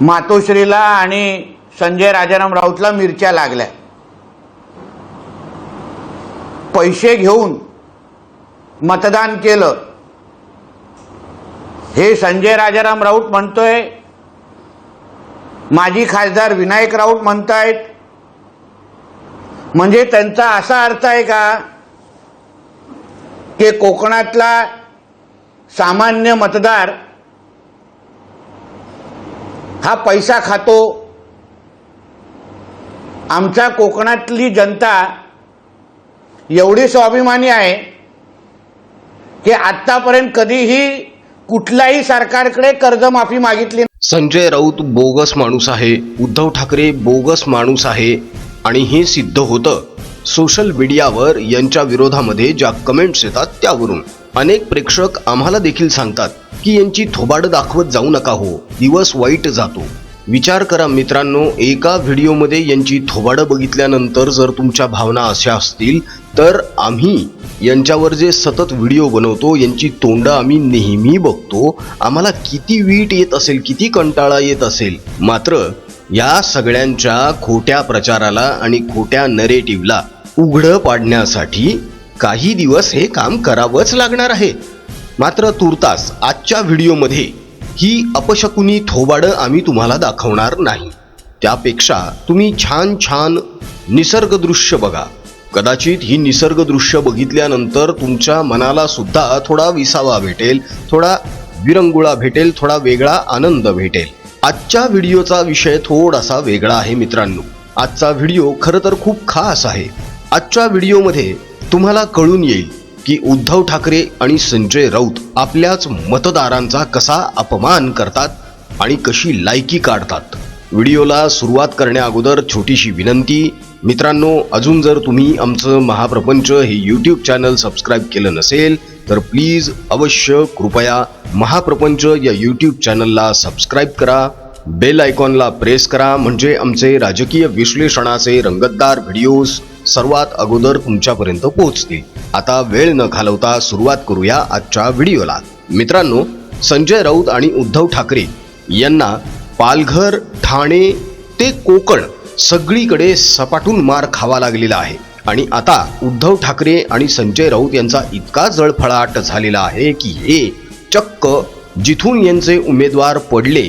मातोश्रीला आणि संजय राजाराम राऊतला मिरच्या लागल्या. पैसे घेऊन मतदान केलं. हे संजय राजाराम राऊत म्हणतोय माजी खासदार विनायक राऊत म्हणतायत. म्हणजे त्यांचा असा अर्थ आहे का की कोकणातला सामान्य मतदार हा पैसा खातो. आमच्या कोकणातली जनता एवढी स्वाभिमानी आहे की आत्तापर्यंत कधीही कुठल्याही सरकारकडे कर्जमाफी मागितली संजय राऊत बोगस माणूस आहे उद्धव ठाकरे बोगस माणूस आहे आणि हे सिद्ध होतं. सोशल मीडियावर यांच्या विरोधामध्ये ज्या कमेंट्स येतात त्यावरून. अनेक प्रेक्षक आम्हाला देखील सांगतात की यांची थोबाड दाखवत जाऊ नका हो दिवस वाईट जातो. विचार करा मित्रांनो एका व्हिडिओमध्ये यांची थोबाडं बघितल्यानंतर जर तुमच्या भावना अशा असतील तर आम्ही यांच्यावर जे सतत व्हिडिओ बनवतो यांची तोंड आम्ही नेहमी बघतो. आम्हाला किती वीट येत असेल किती कंटाळा येत असेल मात्र या सगळ्यांच्या खोट्या प्रचाराला आणि खोट्या नरेटिव्हला उघडं पाडण्यासाठी काही दिवस हे काम करावंच लागणार आहे. मात्र तुर्तास आजच्या व्हिडिओमध्ये ही अपशकुनी थोबाडं आम्ही तुम्हाला दाखवणार नाही. त्यापेक्षा तुम्ही छान छान निसर्गदृश्य बघा. कदाचित ही निसर्गदृश्य बघितल्यानंतर तुमच्या मनाला सुद्धा थोडा विसावा भेटेल थोडा विरंगुळा भेटेल थोडा वेगळा आनंद भेटेल. आजच्या व्हिडिओचा विषय थोडासा वेगळा आहे मित्रांनो. आजचा व्हिडिओ खरं तर खूप खास आहे. आजच्या व्हिडिओमध्ये तुम्हाला कळून येईल की उद्धव ठाकरे आणि संजय राऊत आपल्याच मतदारांचा कसा अपमान करतात आणि कशी लायकी काढतात. व्हिडिओला सुरुवात करण्याअगोदर छोटीशी विनंती मित्रांनो अजून जर तुम्ही आमचं महाप्रपंच हे यूट्यूब चॅनल सबस्क्राईब केलं नसेल तर प्लीज अवश्य कृपया महाप्रपंच या यूट्यूब चॅनलला सबस्क्राईब करा बेल आयकॉनला प्रेस करा म्हणजे आमचे राजकीय विश्लेषणाचे रंगतदार व्हिडिओज सर्वात अगोदर तुमच्यापर्यंत पोहोचतील. आता वेळ न घालवता सुरुवात करूया आजच्या व्हिडिओला. मित्रांनो संजय राऊत आणि उद्धव ठाकरे यांना पालघर ठाणे ते कोकण सगळीकडे सपाटून मार खावा लागलेला आहे. आणि आता उद्धव ठाकरे आणि संजय राऊत यांचा इतका जळफळाट झालेला आहे की हे चक्क जिथून यांचे उमेदवार पडले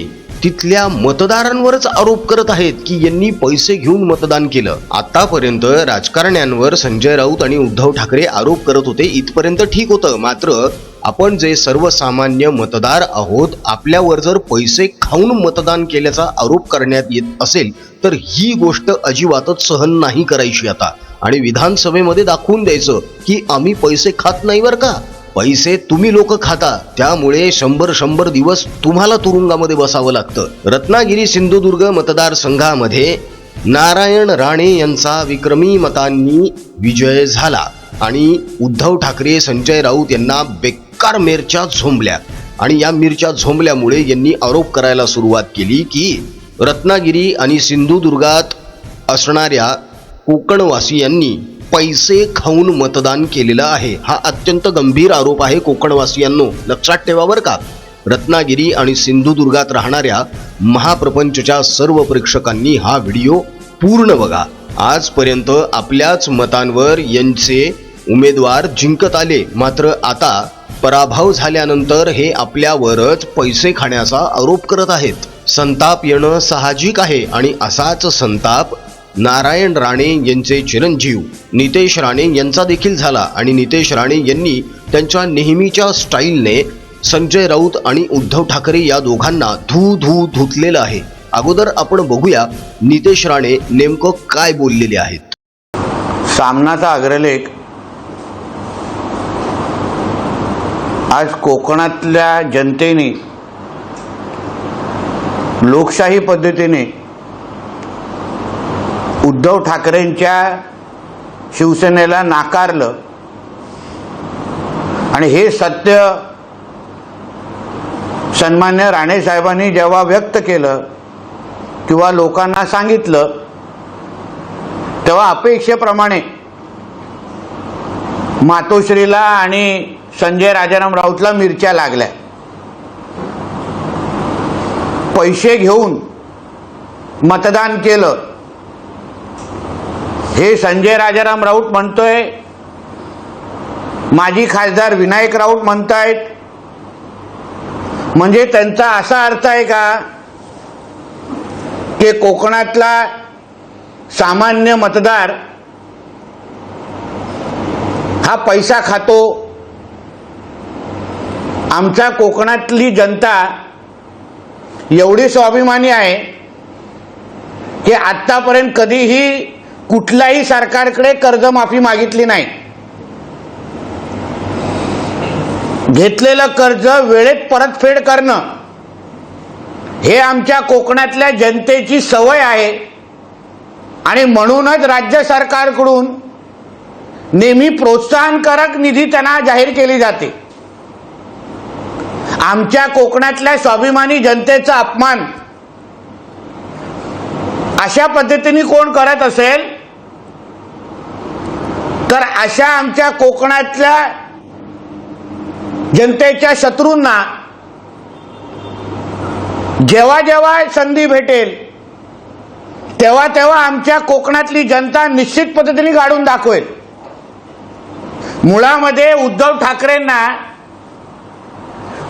तिथल्या मतदारांवरच आरोप करत आहेत की यांनी पैसे घेऊन मतदान केलं. आतापर्यंत राजकारण्यांवर संजय राऊत आणि उद्धव ठाकरे आरोप करत होते. इथपर्यंत ठीक होतं. मात्र आपण जे सर्वसामान्य मतदार आहोत आपल्यावर जर पैसे खाऊन मतदान केल्याचा आरोप करण्यात येत असेल तर ही गोष्ट अजिबातच सहन नाही करायची आता. आणि विधानसभेमध्ये दाखवून द्यायचं की आम्ही पैसे खात नाही बरं का? पैसे तुम्ही लोक खाता त्यामुळे शंभर शंभर दिवस तुम्हाला तुरुंगामध्ये बसावं लागतं. रत्नागिरी सिंधुदुर्ग मतदारसंघामध्ये नारायण राणे यांचा विक्रमी मतांनी विजय झाला आणि उद्धव ठाकरे संजय राऊत यांना बेकार मिरच्या झोंबल्या. आणि या मिरच्या झोंबल्यामुळे यांनी आरोप करायला सुरुवात केली की रत्नागिरी आणि सिंधुदुर्गात असणाऱ्या कोकणवासियांनी पैसे खाऊन मतदान केलेलं आहे. हा अत्यंत गंभीर आरोप आहे कोकणवासियांनो. लक्षात ठेवा बरं का. रत्नागिरी आणि सिंधुदुर्गात राहणाऱ्या महाप्रपंचच्या सर्व प्रेक्षकांनी हा व्हिडिओ पूर्ण बघा. आजपर्यंत आपल्याच मतांवर यांचे उमेदवार जिंकत आले. मात्र आता पराभव झाल्यानंतर हे आपल्यावरच पैसे खाण्याचा आरोप करत आहेत. संताप येणं साहजिक आहे आणि असाच संताप नारायण राणे यांचे चिरंजीव. नितेश राणे यांचा देखील झाला आणि नितेश राणे यांनी त्यांच्या नेहमीच्या स्टाईलने संजय राऊत आणि उद्धव ठाकरे या दोघांना धू धू धुतलेलं आहे. अगोदर आपण बघूया नितेश राणे नेमकं काय बोललेले आहेत. सामनाचा अग्रलेख आज कोकणातल्या जनतेने लोकशाही पद्धतीने उद्धव ठाकरेंच्या शिवसेनेला नाकारलं. आणि हे सत्य सन्मान्य राणे साहेबांनी जेव्हा व्यक्त केलं किंवा लोकांना सांगितलं तेव्हा अपेक्षेप्रमाणे मातोश्रीला आणि संजय राजाराम राऊतला मिरच्या लागल्या. पैसे घेऊन मतदान केलं. हे संजय राजाराम राऊत म्हणतोय. माजी खासदार विनायक राऊत म्हणतायत. म्हणजे त्यांचा असा अर्थ आहे का? की कोकणातला सामान्य मतदार हा पैसा खातो. आमच्या कोकणातली जनता एवढी स्वाभिमानी आहे की आत्तापर्यंत कधीही कुठल्याही सरकारकडे कर्जमाफी मागितली नाही. घेतलेलं कर्ज वेळेत परतफेड करणं हे आमच्या कोकणातल्या जनतेची सवय आहे. आणि म्हणूनच राज्य सरकारकडून नेहमी प्रोत्साहनकारक निधी त्यांना जाहीर केली जाते. आमच्या कोकणातल्या स्वाभिमानी जनतेचा अपमान अशा पद्धतीने कोण करत असेल? तर अशा आमच्या कोकणातल्या जनतेच्या शत्रूंना जेव्हा जेव्हा संधी भेटेल तेव्हा तेव्हा आमच्या कोकणातली जनता निश्चित पद्धतीने गाडून दाखवेल. मुळामध्ये उद्धव ठाकरेंना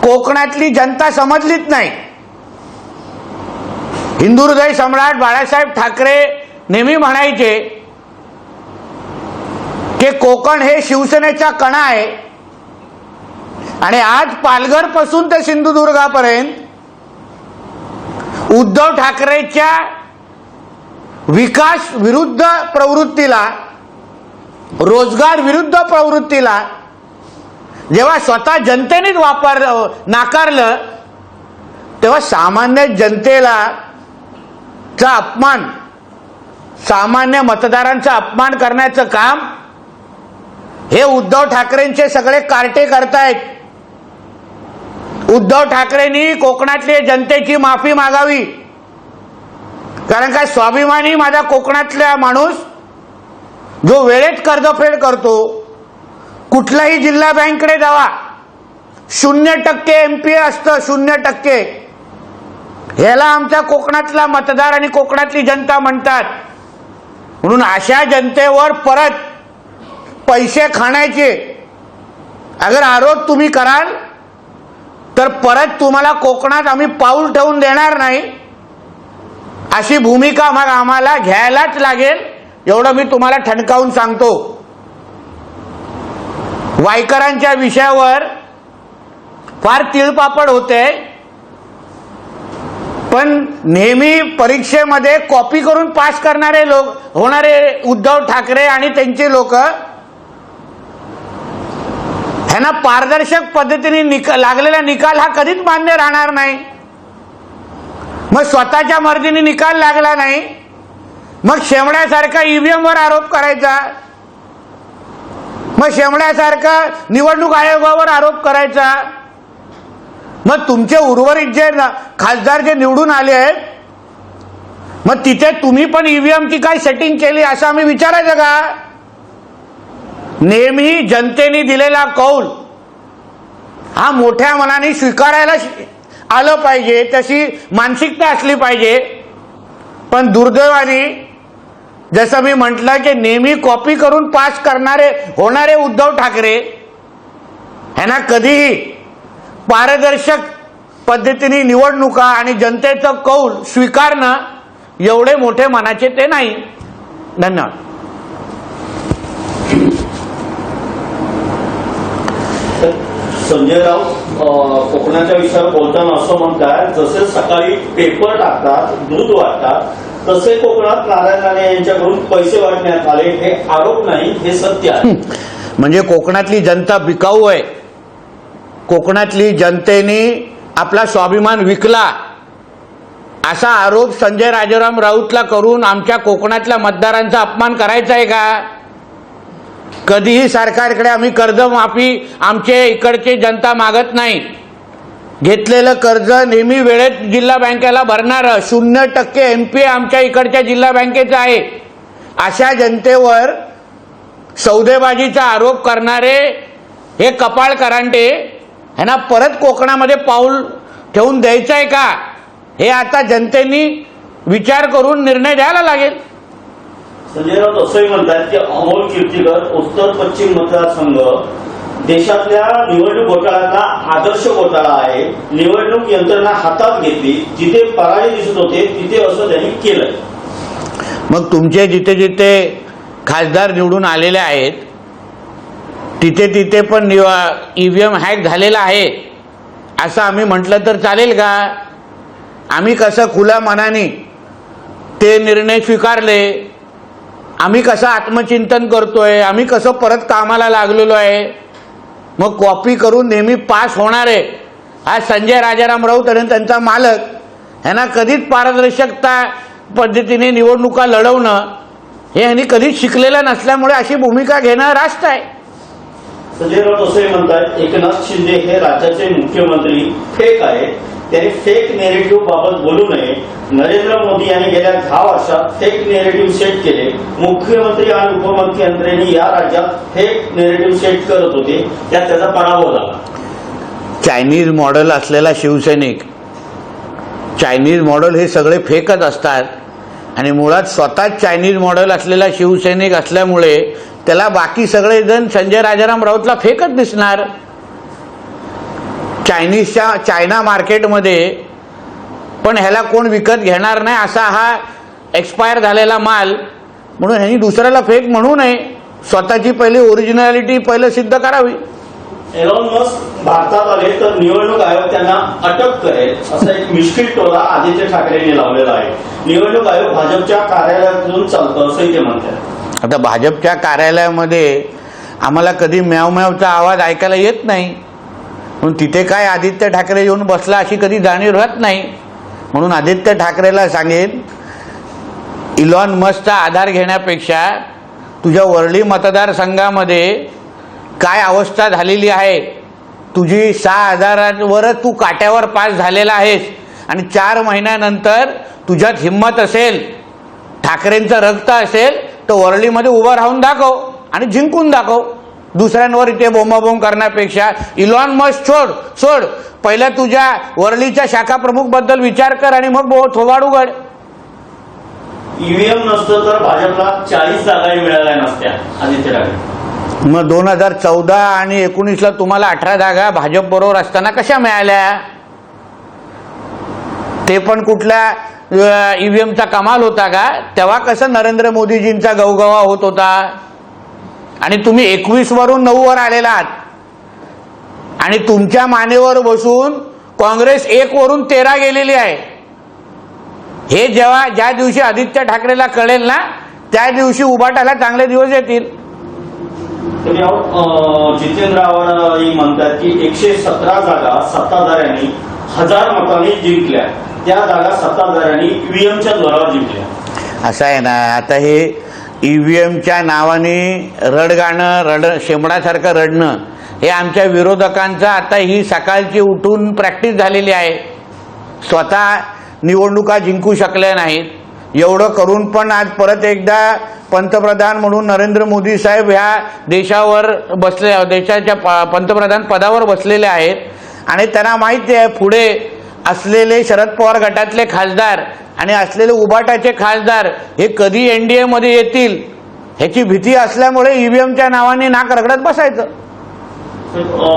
कोकणातली जनता समजलीच नाही. हिंदू हृदय सम्राट बाळासाहेब ठाकरे नेहमी म्हणायचे की कोकण हे शिवसेनेचा कणा आहे. आणि आज पालघरपासून ते सिंधुदुर्गापर्यंत उद्धव ठाकरेच्या विकास विरुद्ध प्रवृत्तीला रोजगार विरुद्ध प्रवृत्तीला जेव्हा स्वतः जनतेनेच वापर नाकारलं तेव्हा सामान्य जनतेला चा अपमान सामान्य मतदारांचा अपमान करण्याचं काम हे उद्धव ठाकरेंचे सगळे कार्टे करतायत. उद्धव ठाकरेंनी कोकणातल्या जनतेची माफी मागावी. कारण काय स्वाभिमानी माझा कोकणातला माणूस जो वेळेत कर्जफेड करतो कुठलाही जिल्हा बँककडे जावा शून्य टक्के एम पी असतं शून्य टक्के. ह्याला आमच्या कोकणातला मतदार आणि कोकणातली जनता म्हणतात. म्हणून अशा जनतेवर परत पैसे खाण्याचे. अगर आरोप तुम्ही कराल तर परत तुम्हाला कोकणात आम्ही पाऊल ठेवून देणार नाही. अशी भूमिका मग आम्हाला घ्यायलाच लागेल. एवढं मी तुम्हाला ठणकावून सांगतो. वायकरांच्या विषयावर फार तिळपापड होते. पण नेहमी परीक्षेमध्ये कॉपी करून पास करणारे लोक होणारे उद्धव ठाकरे आणि त्यांचे लोक ह्यांना पारदर्शक पद्धतीने निका लागलेला निकाल हा कधीच मान्य राहणार नाही. मग स्वतःच्या मर्जीने निकाल लागला नाही मग शेमड्यासारखा ईव्हीएम वर आरोप करायचा मग शेमड्यासारखा निवडणूक आयोगावर आरोप करायचा मग तुमचे उर्वरित जे खासदार जे निवडून आले आहेत मग तिथे तुम्ही पण ईव्हीएमची काय सेटिंग केली असं आम्ही विचारायचं का? नेहमी जनतेने दिलेला कौल हा मोठ्या मनाने स्वीकारायला आलं पाहिजे तशी मानसिकता असली पाहिजे. पण दुर्दैवाने जसं मी म्हटलं की नेहमी कॉपी करून पास करणारे होणारे उद्धव ठाकरे ह्यांना कधीही पारदर्शक पद्धतीने निवडणुका आणि जनतेचं कौल स्वीकारणं एवढे मोठे मनाचे ते नाही. धन्यवाद तर संजय राऊत कोकणाच्या विषयावर बोलताना असं म्हणतात जसे सकाळी पेपर टाकतात दूध वाटतात तसे कोकणात नारायण राणे यांच्याकडून पैसे वाटण्यात आले. हे आरोप नाही हे सत्य आहे. म्हणजे कोकणातली जनता बिकाऊ आहे. कोकणातली जनतेने आपला स्वाभिमान विकला. असा आरोप संजय राजाराम राऊतला करून आमच्या कोकणातल्या मतदारांचा अपमान करायचा आहे का? कधीही सरकारकडे आम्ही कर्जमाफी आमचे इकडचे जनता मागत नाही. घेतलेलं कर्ज नेहमी वेळेत जिल्हा बँकेला भरणार. शून्य टक्के एम पी आमच्या इकडच्या जिल्हा बँकेचं आहे. अशा जनतेवर सौदेबाजीचा आरोप करणारे हे कपाळ करांटे ह्यांना परत कोकणामध्ये पाऊल ठेवून द्यायचं आहे का? हे आता जनतेनी विचार करून निर्णय द्यायला लागेल. संजय राऊत असंही म्हणतात की अमोल कीर्तीकर उत्तर पश्चिम मतदारसंघ देशातल्या निवडणूक घोटाळ्यांना आदर्श घोटाळा आहे. निवडणूक यंत्रणा हातात घेतली. जिथे पराजय दिसत होते तिथे असं त्यांनी केलंय. मग तुमचे जिथे जिथे खासदार निवडून आलेले आहेत तिथे तिथे पण ईव्हीएम हॅक झालेला आहे. असं आम्ही म्हटलं तर चालेल का? आम्ही कसं खुल्या मनाने ते निर्णय स्वीकारले आम्ही कसं आत्मचिंतन करतोय? आम्ही कसं परत कामाला लागलेलो आहे? मग कॉपी करून नेहमी पास होणार आहे. आज संजय राजाराम राऊत आणि त्यांचा मालक ह्यांना कधीच पारदर्शकता पद्धतीने निवडणुका लढवणं हे ह्यांनी कधीच शिकलेलं नसल्यामुळे अशी भूमिका घेणं रास्त आहे. संजय राऊत असंही म्हणतात एकनाथ शिंदे हे राज्याचे मुख्यमंत्री फेक आहेत त्यांनी फेक नेरेटिव्ह बाबत बोलू नये. नरेंद्र मोदी यांनी गेल्या दहा वर्षात फेक नेरेटिव्ह सेट केले. मुख्यमंत्री आणि उपमुख्यमंत्र्यांनी या राज्यात फेक नेरेटिव्ह सेट करत होते. त्यात त्याचा पराभव झाला. चायनीज मॉडेल असलेला शिवसैनिक चायनीज मॉडेल हे सगळे फेकच असतात. आणि मुळात स्वतःच चायनीज मॉडेल असलेला शिवसैनिक असल्यामुळे त्याला बाकी सगळेजण संजय राजाराम राऊतला फेकच दिसणार. चायनीजच्या चायना मार्केटमध्ये पण ह्याला कोण विकत घेणार नाही असा हा एक्सपायर झालेला माल. म्हणून ह्यांनी दुसऱ्याला फेक म्हणू नये. स्वतःची पहिली ओरिजिनॅलिटी पहिलं सिद्ध करावी. एलॉन मस्क भारतात आले तर निवडणूक आयोग त्यांना अटक करेल असा एक मिश्किल टोला आदित्य ठाकरेंनी लावलेला आहे. निवडणूक आयोग भाजपच्या कार्यालयातून चालतं असंही ते म्हणतात. आता भाजपच्या कार्यालयामध्ये आम्हाला कधी म्याव म्यावचा आवाज ऐकायला येत नाही. म्हणून तिथे काय आदित्य ठाकरे येऊन बसला अशी कधी जाणीव राहत नाही. म्हणून आदित्य ठाकरेला सांगेन इलॉन मस्कचा आधार घेण्यापेक्षा तुझ्या वर्ली मतदारसंघामध्ये काय अवस्था झालेली आहे? तुझी सहा हजारांवरच तू काट्यावर पास झालेला आहेस आणि चार महिन्यानंतर तुझ्यात हिंमत असेल ठाकरेंचं रक्त असेल तर वरळीमध्ये उभं राहून दाखव आणि जिंकून दाखव. दुसऱ्यांवर इथे बोंबाबोंब करण्यापेक्षा इलॉन मस्क सोड सोड. पहिल्या तुझ्या वरळीच्या शाखा प्रमुखबद्दल विचार कर आणि मग थोबाड उघड ईव्हीएम नसतं तर भाजपला चाळीस जागाही मिळाल्या नसत्या आदित्य ठाकरे मग दोन हजार चौदा आणि एकोणीसला तुम्हाला अठरा जागा भाजप बरोबर असताना कशा मिळाल्या? ते पण कुठल्या ईव्हीएमचा कमाल होता का? तेव्हा कसं नरेंद्र मोदीजींचा गवगवा होत होता? आणि तुम्ही एकवीस वरून नऊ वर आलेला आहात. आणि तुमच्या मानेवर बसून काँग्रेस एक वरून तेरा गेलेली आहे. हे जेव्हा ज्या दिवशी आदित्य ठाकरेला कळेल ना त्या दिवशी उभाटाला चांगले दिवस येतील. जितेंद्र आव्हाडही म्हणतात की एकशे सतरा जागा सत्ताधाऱ्यांनी हजार मतांनी जिंकल्या. त्या जागा सत्ताधाऱ्यांनी ईव्हीएमच्या जोरावर जिंकल्या. असं आहे ना आता हे ईव्हीएमच्या नावाने रडगाणं रड शेंबडासारखं रडणं हे आमच्या विरोधकांचं आता ही सकाळची उठून प्रॅक्टिस झालेली आहे. स्वतः निवडणुका जिंकू शकल्या नाहीत. एवढं करून पण आज परत एकदा पंतप्रधान म्हणून नरेंद्र मोदी साहेब ह्या देशावर बसले देशाच्या प- पंतप्रधान पदावर बसलेले आहेत. आणि त्यांना माहिती आहे पुढे असलेले शरद पवार गटातले खासदार आणि असलेले उबाटाचे खासदार हे कधी एन डी एमध्ये येतील ह्याची भीती असल्यामुळे ईव्हीएमच्या नावाने नाक रगडत बसायचं.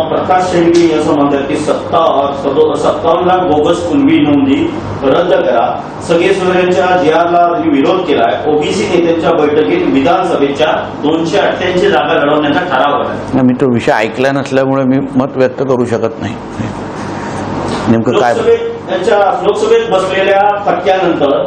प्रकाश शेळके असं म्हणतात की सत्ता सदो- सत्तावन्न लाख बोगस कुणबी नोंदी रद्द करा. सगळे सोयऱ्यांच्या जी आरला विरोध केलाय. ओबीसी नेत्यांच्या बैठकीत विधानसभेच्या दोनशे अठ्ठ्याऐंशी जागा लढवण्याचा ठराव करा मी तो विषय ऐकला नसल्यामुळे मी मत व्यक्त करू शकत नाही. नेमकं काय? लोकसभेत यांच्या लोकसभेत बसलेल्या फटक्यानंतर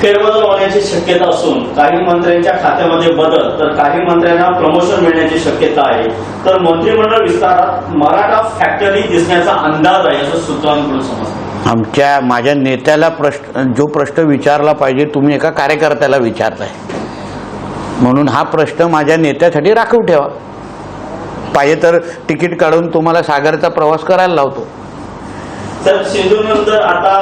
फेरबदल होण्याची शक्यता असून काही मंत्र्यांच्या खात्यामध्ये बदल तर काही मंत्र्यांना प्रमोशन मिळण्याची शक्यता आहे. तर मंत्रिमंडळ विस्तारात मराठा फॅक्टरी दिसण्याचा अंदाज आहे असं सूत्रांकडून समजतं. आमच्या माझ्या नेत्याला प्रश्न जो प्रश्न विचारला पाहिजे तुम्ही एका कार्यकर्त्याला विचारताय. म्हणून हा प्रश्न माझ्या नेत्यासाठी राखीव ठेवा. पाहिजे तर तिकीट काढून तुम्हाला सागरचा प्रवास करायला लावतो. तर सिंधूनंतर आता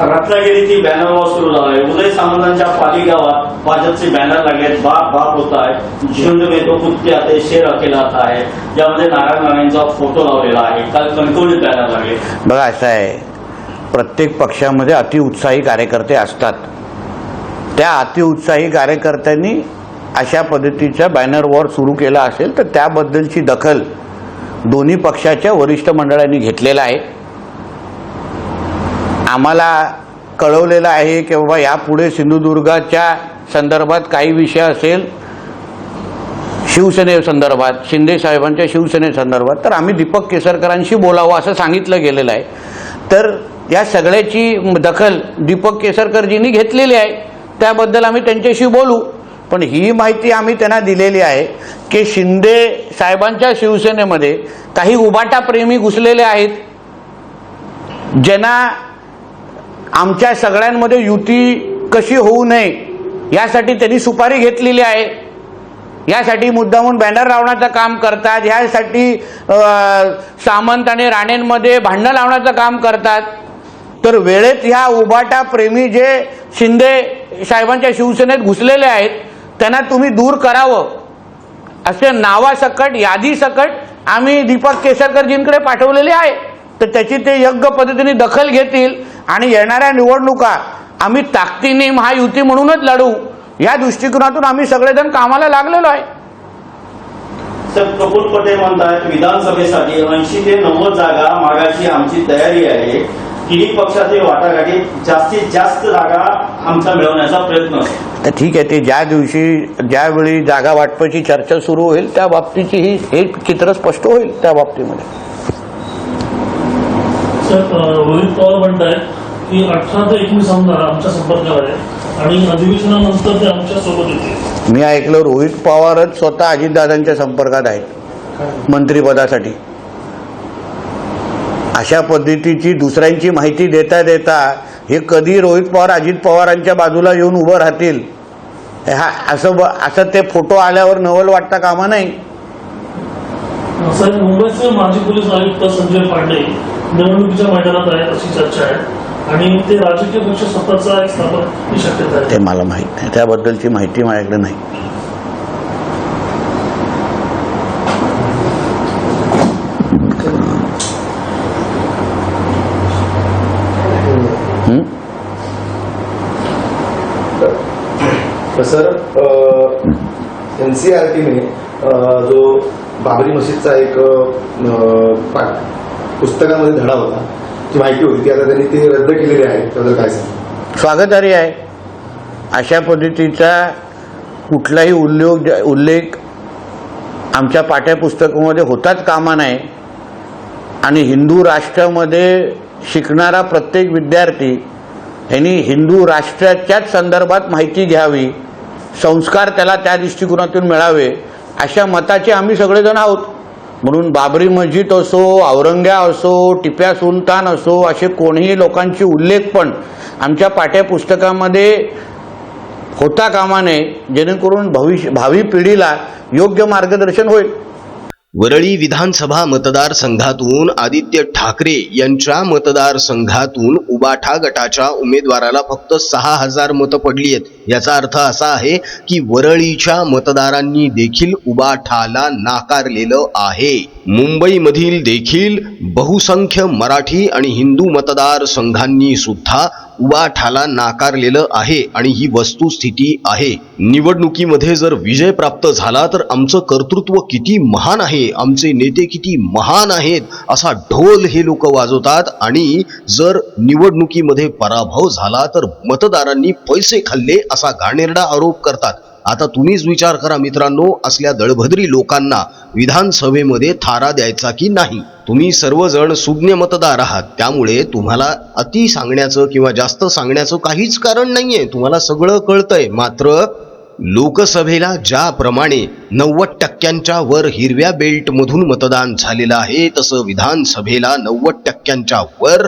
रत्नागिरीची बॅनर वॉर सुरू झालाय. उदय सामंतांच्या पाली गावात भाजपचे बॅनर लागलेत. बाप बाप होत. आहे झुंड में तो कुत्ते आते शेर अकेला आता आहे. यामध्ये नारायण राणेंचा फोटो लावलेला आहे. काल कणकवलीत बॅनर लागले. बघा असं आहे. प्रत्येक पक्षामध्ये अतिउत्साही कार्यकर्ते असतात. त्या अतिउत्साही कार्यकर्त्यांनी अशा पद्धतीचा बॅनर वॉर सुरू केला असेल तर त्याबद्दलची दखल दोन्ही पक्षाच्या वरिष्ठ मंडळांनी घेतलेला आहे. आम्हाला कळवलेलं आहे की बाबा यापुढे सिंधुदुर्गाच्या संदर्भात काही विषय असेल शिवसेनेसंदर्भात शिंदे साहेबांच्या शिवसेनेसंदर्भात तर आम्ही दीपक केसरकरांशी बोलावं असं सांगितलं गेलेलं आहे. तर या सगळ्याची दखल दीपक केसरकरजींनी घेतलेली आहे. त्याबद्दल आम्ही त्यांच्याशी बोलू. पण ही माहिती आम्ही त्यांना दिलेली आहे की शिंदे साहेबांच्या शिवसेनेमध्ये काही उबाटा प्रेमी घुसलेले आहेत. ज्यांना आमच्या सगळ्यांमध्ये युती कशी होऊ नये यासाठी त्यांनी सुपारी घेतलेली आहे. यासाठी मुद्दामून बॅनर लावण्याचं काम करतात ह्यासाठी सामंत आणि राणेंमध्ये भांडणं लावण्याचं काम करतात. तर वेळेत ह्या उबाटा प्रेमी जे शिंदे साहेबांच्या शिवसेनेत घुसलेले आहेत त्यांना तुम्ही दूर करावं. असे नावासकट यादीसकट आम्ही दीपक केसरकरजींकडे पाठवलेले आहे. तर त्याची ते योग्य पद्धतीने दखल घेतील आणि येणाऱ्या निवडणुका आम्ही ताकदीने महायुती म्हणूनच लढू. या दृष्टिकोनातून आम्ही सगळेजण कामाला लागलेलो आहे. तर प्रफुल्ल पटेल म्हणतात विधानसभेसाठी ऐंशी ते नव्वद जागा मागायची आमची तयारी आहे. तिन्ही पक्षातील वाटाघाटी जास्तीत जास्त जागा आमचा मिळवण्याचा प्रयत्न तर ठीक आहे ते ज्या दिवशी ज्यावेळी जागा वाटपाची चर्चा सुरू होईल त्या बाबतीची ही हे चित्र स्पष्ट होईल त्या बाबतीमध्ये. सर रोहित पवार म्हणतायत की अठरा ते एकवीस आमदार आमच्या संपर्कात आहे आणि अधिवेशनानंतर ते आमच्यासोबत येतील मी ऐकलं रोहित पवारच स्वतः अजितदादांच्या संपर्कात आहेत मंत्रिपदासाठी. अशा पद्धतीची दुसऱ्यांची माहिती देता देता हे कधी रोहित पवार अजित पवारांच्या बाजूला येऊन उभं राहतील हा असं असं ते फोटो आल्यावर नवल वाटता कामा नाही? मुंबईचे माजी पोलीस आयुक्त संजय पांडे निवडणुकीच्या मैदानात आहेत अशी चर्चा आहे. आणि ते राजकीय पक्ष स्वतःचा एक स्थापन ही शक्यता आहे. ते मला माहीत नाही. त्याबद्दलची माहिती माझ्याकडे नाही. हं? तर सर एन सी आर टीने जो बाबरी मशीदचा एक पाठ पुस्तकामध्ये धडा होता. ती माहिती होती. ती आता त्यांनी ती रद्द केलेली आहे. त्याबद्दल काय सांग? स्वागतार्य आहे. अशा पद्धतीचा कुठलाही उल्लेख उल्लेख आमच्या पाठ्यपुस्तकामध्ये होताच कामा नये. आणि हिंदू राष्ट्रामध्ये शिकणारा प्रत्येक विद्यार्थी यांनी हिंदू राष्ट्राच्याच संदर्भात माहिती घ्यावी संस्कार त्याला त्या दृष्टिकोनातून मिळावे अशा मताचे आम्ही सगळेजण आहोत. म्हणून बाबरी मस्जिद असो औरंग्या असो टिप्या सुलतान असो असे कोणीही लोकांची उल्लेख पण आमच्या पाठ्यपुस्तकामध्ये होता कामा नये जेणेकरून भविष्य भावी पिढीला योग्य मार्गदर्शन होईल. वरळी विधानसभा मतदारसंघातून आदित्य ठाकरे यांच्या मतदारसंघातून उबाठा गटाच्या उमेदवाराला फक्त सहा हजार मतं पडली आहेत. याचा अर्थ असा आहे की वरळीच्या मतदारांनी देखील उबाठाला नाकारलेलं आहे. मुंबईमधील देखील बहुसंख्य मराठी आणि हिंदू मतदारसंघांनी सुद्धा उबाठाला नाकारलेलं आहे आणि ही वस्तुस्थिती आहे. निवडणुकीमध्ये जर विजय प्राप्त झाला तर आमचं कर्तृत्व किती महान आहे आमचे नेते किती महान आहेत असा ढोल हे लोक वाजवतात आणि जर निवडणुकीमध्ये पराभव झाला तर मतदारांनी पैसे खाल्ले असा घाणेरडा आरोप करतात. आता तुम्हीच विचार करा मित्रांनो असल्या दळभद्री लोकांना विधानसभेमध्ये थारा द्यायचा की नाही? तुम्ही सर्वजण सुज्ञ मतदार आहात. त्यामुळे तुम्हाला अति सांगण्याचं किंवा जास्त सांगण्याचं काहीच कारण नाहीये. तुम्हाला सगळं कळतंय. मात्र लोकसभेला ज्याप्रमाणे नव्वद टक्क्यांच्या वर हिरव्या बेल्टमधून मतदान झालेलं आहे तसं विधानसभेला नव्वद टक्क्यांच्या वर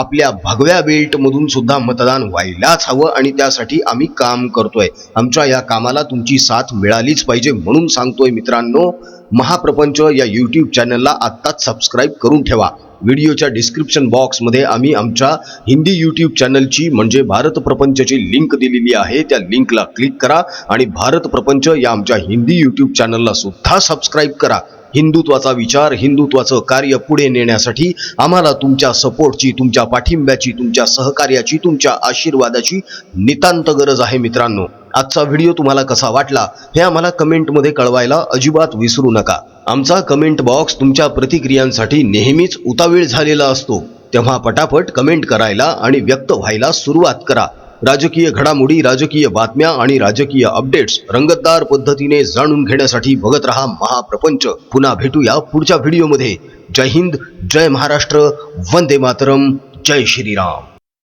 आपल्या भगव्या बेल्टमधून सुद्धा मतदान व्हायलाच हवं आणि त्यासाठी आम्ही काम करतोय. आमच्या या कामाला तुमची साथ मिळालीच पाहिजे म्हणून सांगतोय मित्रांनो. महाप्रपंच या यूट्यूब चॅनलला आत्ताच सबस्क्राईब करून ठेवा. व्हिडिओच्या डिस्क्रिप्शन बॉक्समध्ये आम्ही आमच्या हिंदी यूट्यूब चॅनलची म्हणजे भारत प्रपंचची लिंक दिलेली आहे. त्या लिंकला क्लिक करा आणि भारत प्रपंच या आमच्या हिंदी यूट्यूब चॅनलला सुद्धा सबस्क्राईब करा. हिंदुत्वाचा विचार हिंदुत्वाचं कार्य पुढे नेण्यासाठी आम्हाला तुमच्या सपोर्टची तुमच्या पाठिंब्याची तुमच्या सहकार्याची तुमच्या आशीर्वादाची नितांत गरज आहे मित्रांनो. आजचा व्हिडिओ तुम्हाला कसा वाटला हे आम्हाला कमेंटमध्ये कळवायला अजिबात विसरू नका. आमचा कमेंट बॉक्स तुमच्या प्रतिक्रियांसाठी नेहमीच उतावीळ झालेला असतो. तेव्हा पटापट कमेंट करायला आणि व्यक्त व्हायला सुरुवात करा. राजकीय घडामोडी राजकीय बातम्या आणि राजकीय अपडेट्स रंगतदार पद्धतीने जाणून घेण्यासाठी बघत रहा महाप्रपंच. पुन्हा भेटूया पुढच्या व्हिडिओमध्ये. जय हिंद जय महाराष्ट्र वंदे मातरम जय श्रीराम.